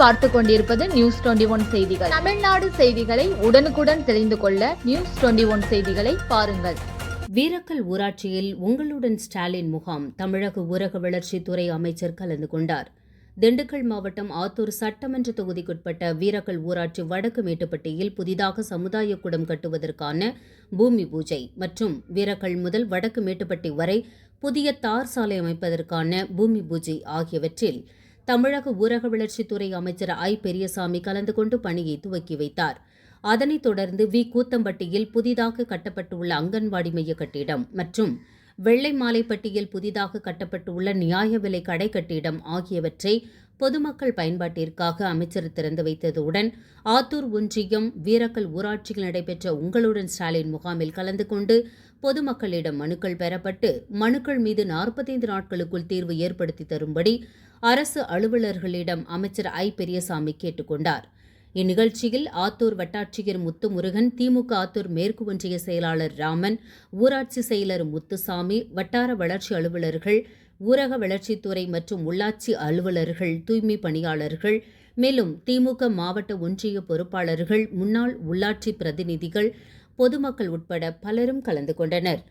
பார்த்து கொண்டிருப்பது news twenty one செய்திகள். தமிழ்நாடு செய்திகளை உடனுக்குடன் தெரிந்து கொள்ள நியூஸ் டுவெண்டி ஒன் செய்திகளை பாருங்கள். வீரக்கல் ஊராட்சியில் உங்களுடன் ஸ்டாலின் முகாம் தமிழக ஊரக வளர்ச்சித்துறை அமைச்சர் கலந்து கொண்டார். திண்டுக்கல் மாவட்டம் ஆத்தூர் சட்டமன்ற தொகுதிக்குட்பட்ட வீரக்கல் ஊராட்சி வடக்கு மேட்டுப்பட்டியில் புதிதாக சமுதாய கூடம் கட்டுவதற்கான பூமி பூஜை மற்றும் வீரக்கல் முதல் வடக்கு மேட்டுப்பட்டி வரை புதிய தார் சாலை அமைப்பதற்கான பூமி பூஜை ஆகியவற்றில் தமிழக ஊரக வளர்ச்சித்துறை அமைச்சர் ஐ. பெரியசாமி கலந்து கொண்டு பணியை துவக்கி வைத்தார். அதனைத் தொடர்ந்து வி. கூத்தம்பட்டியில் புதிதாக கட்டப்பட்டுள்ள அங்கன்வாடி மைய கட்டிடம் மற்றும் வெள்ளை மாலைப்பட்டியில் புதிதாக கட்டப்பட்டுள்ள நியாய விலை கடை கட்டிடம் ஆகியவற்றை பொதுமக்கள் பயன்பாட்டிற்காக அமைச்சர் திறந்து வைத்ததுடன் ஆத்தூர் ஒன்றியம் வீரக்கல் ஊராட்சியில் நடைபெற்ற உங்களுடன் ஸ்டாலின் முகாமில் கலந்து கொண்டு பொதுமக்களிடம் மனுக்கள் பெறப்பட்டு மனுக்கள் மீது நாற்பத்தைந்து நாட்களுக்குள் தீர்வு ஏற்படுத்தி தரும்படி அரசு அலுவலர்களிடம் அமைச்சர் ஐ. பெரியசாமி கேட்டுக்கொண்டார் இந்நிகழ்ச்சியில் ஆத்தூர் வட்டாட்சியர் முத்துமுருகன் திமுக ஆத்தூர் மேற்கு ஒன்றிய செயலாளர் ராமன் ஊராட்சி செயலர் முத்துசாமி வட்டார வளர்ச்சி அலுவலர்கள் ஊரக வளர்ச்சித்துறை மற்றும் உள்ளாட்சி அலுவலர்கள் தூய்மை பணியாளர்கள் மேலும் திமுக மாவட்ட ஒன்றிய பொறுப்பாளர்கள் முன்னாள் உள்ளாட்சி பிரதிநிதிகள் பொதுமக்கள் உட்பட பலரும் கலந்து கொண்டனர்.